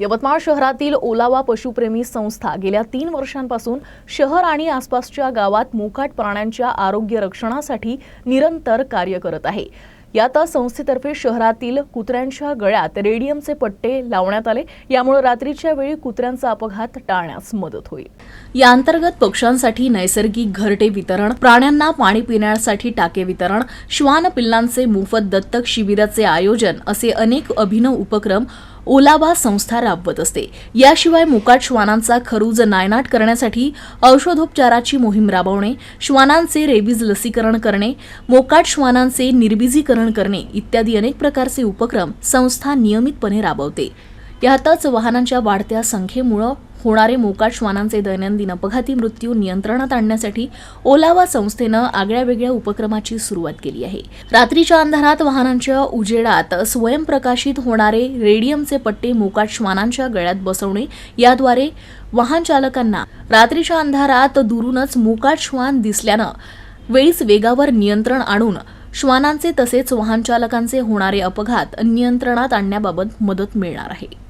यवतमाळ शहरातील ओलावा पशुप्रेमी संस्था गेल्या तीन वर्षांपासून शहर आणि आसपासच्या गावात मोकाट प्राण्यांच्या आरोग्य रक्षणासाठी निरंतर कार्य करत आहे. यात संस्थेतर्फे शहरातील कुत्र्यांच्या गळ्यात रेडियमचे पट्टे लावण्यात आले. यामुळे रात्रीच्या वेळी कुत्र्यांचा अपघात टाळण्यास मदत होईल. या अंतर्गत पक्ष्यांसाठी नैसर्गिक घरटे वितरण प्राण्यांना पाणी पिण्यासाठी टाके वितरण श्वान पिल्लांचे मोफत दत्तक शिबिराचे आयोजन असे अनेक अभिनव उपक्रम ओलावा संस्था राबवत असते. याशिवाय मुकाट श्वानांचा खरूज नायनाट करण्यासाठी औषधोपचाराची मोहीम राबवणे श्वानांचे रेबीज लसीकरण करणे मोकाट श्वानांचे निर्बिजीकरण करणे इत्यादी अनेक प्रकारचे उपक्रम संस्था नियमितपणे राबवते. यातच वाहनांच्या वाढत्या संख्येमुळे होणारे मोकाट श्वानांचे दैनंदिन अपघाती मृत्यू नियंत्रणात आणण्यासाठी ओलावा संस्थेनं आगळ्या वेगळ्या उपक्रमाची सुरुवात केली आहे. रात्रीच्या अंधारात वाहनांच्या उजेडात स्वयंप्रकाशित होणारे रेडियमचे पट्टे मोकाट श्वानांच्या गळ्यात बसवणे याद्वारे वाहन चालकांना रात्रीच्या अंधारात दुरूनच मोकाट श्वान दिसल्यानं वेळीच वेगावर नियंत्रण आणून श्वानांचे तसेच वाहन चालकांचे होणारे अपघात नियंत्रणात आणण्याबाबत मदत मिळणार आहे.